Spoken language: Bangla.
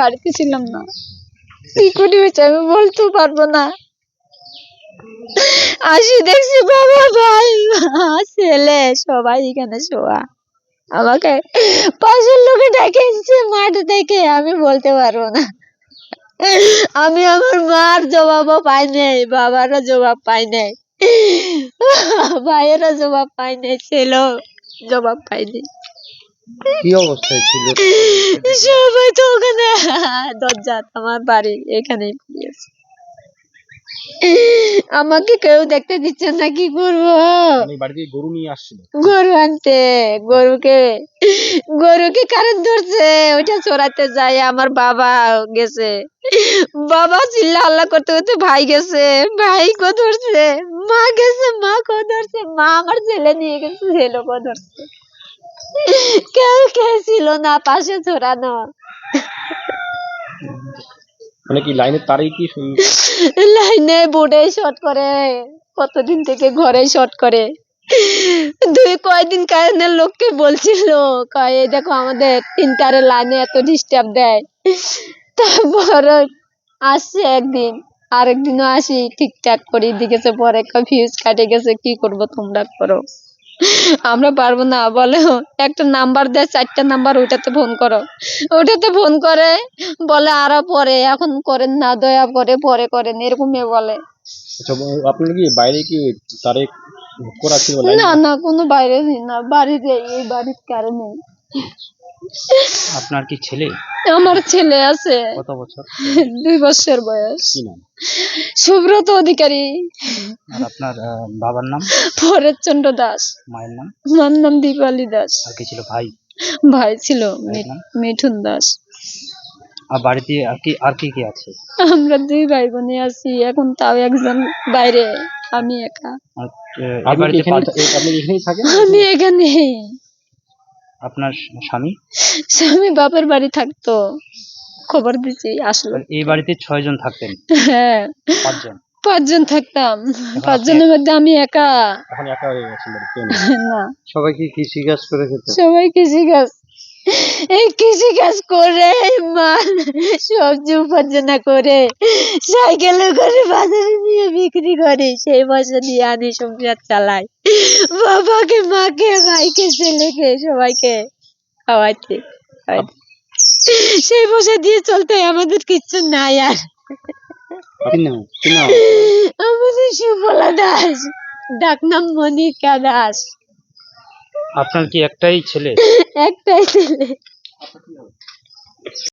বাড়িতে ছিলাম না। কি করে হয়েছে আমি বলতেও পারব না। আসি দেখছি বাবা, ভাই ছেলে, সবাই এখানে শোয়া। আমাকে পাশের লোকে ডেকে এসছে মাঠ থেকে আমি বলতে পারব না। আমি আমার মার জবাবও পাই নাই, বাবারও জবাব পাই নাই। ভাইয়েরও জবাব পাই নাই, ছেলেও জবাব পাইনি কি অবস্থায় ছিল? সবাই তো ওখানে দরজা আমার বাড়ি এখানেই পড়িয়েছে আমাকে কেউ দেখতে দিচ্ছে না কি করব? বাড়িতে গরু নিয়ে আসছিল গরু আনতে গরুকে গরুকে কারেন্ট ধরছে ওইটা চড়াতে যায় আমার বাবা গেছে। বাবা চিল্লা আল্লাহ করতে করতে ভাই গেছে ভাই কো ধরছে মা গেছে মা কো ধরছে মা আমার ছেলে নিয়ে গেছে ছেলে কো ধরছে। কেউ ছিল না পাশে ছড়ানো মানে কি লাইনের তারেই কি? লাইনে বোর্ডে শর্ট করে কতদিন থেকে ঘরে শর্ট করে। দুই কয়দিন কারেন্টের লোককে বলছিল কয় এই দেখো আমাদের তিন লাইনে এত ডিস্টার্ব দেয়। তারপর আসছে একদিন আরেকদিনও আসি ঠিকঠাক করে দিকেছে পরে ফিউজ কাটে গেছে কি করব তোমরা করো? আমরা পারব না বলে। একটা নাম্বার দেয় চারটা নাম্বার ওইটাতে ফোন করো। ওটাতে ফোন করে বলে আরও পরে এখন করেন না দয়া করে পরে করেন এরকমই বলে। আপনি কি বাইরে কি তারে করা ছিল? না না কোনো বাইরে নেই না বাড়িতে এই বাড়ির কারণে। আপনার কি ছেলে? আমার ছেলে আছে। কত বছর? দুই বছর বয়স। কি নাম? সুব্রত অধিকারী। আর আপনার বাবার নাম? ভরতচন্দ্র দাস। মায়ের নাম? মার নাম দীপালি দাস। আর কি ছিল ভাই? ভাই ছিল মি- নাম? মিঠুন দাস। আর বাড়িতে আর কি আর কি কি আছে? আমরা দুই ভাই বোনে আছি। এখন তাও একজন বাইরে আমি একা। আপনি কি আপনি এখানেই থাকেন? আমি এখানে আপনার স্বামী? স্বামী বাপের বাড়ি থাকতো। খবর দিছি আসলো। এই বাড়িতে ছয় জন থাকতেন? হ্যাঁ। পাঁচজন? পাঁচজন থাকতাম। পাঁচজনের মধ্যে আমি একা। এখন একা হয়ে না। সবাই কি কৃষি কাজ করে খেত? সবাই কৃষি কাজ। এই কৃষি কাজ করে মাল সবজি উপার্জনা করে সাইকেলে করে বাজারে নিয়ে বিক্রি করে সেই পয়সা দিয়ে আনি সংসার চালাই। বাবাকে মাকে ভাইকে ছেলেকে সবাইকে। খাওয়াইতে। সেই বসে দিয়ে চলতে আমাদের কিচ্ছু নাই আর। আমাদের সুফলা দাস ডাকনাম মনিকা দাস। আপনার কি একটাই ছেলে? একটাই ছেলে।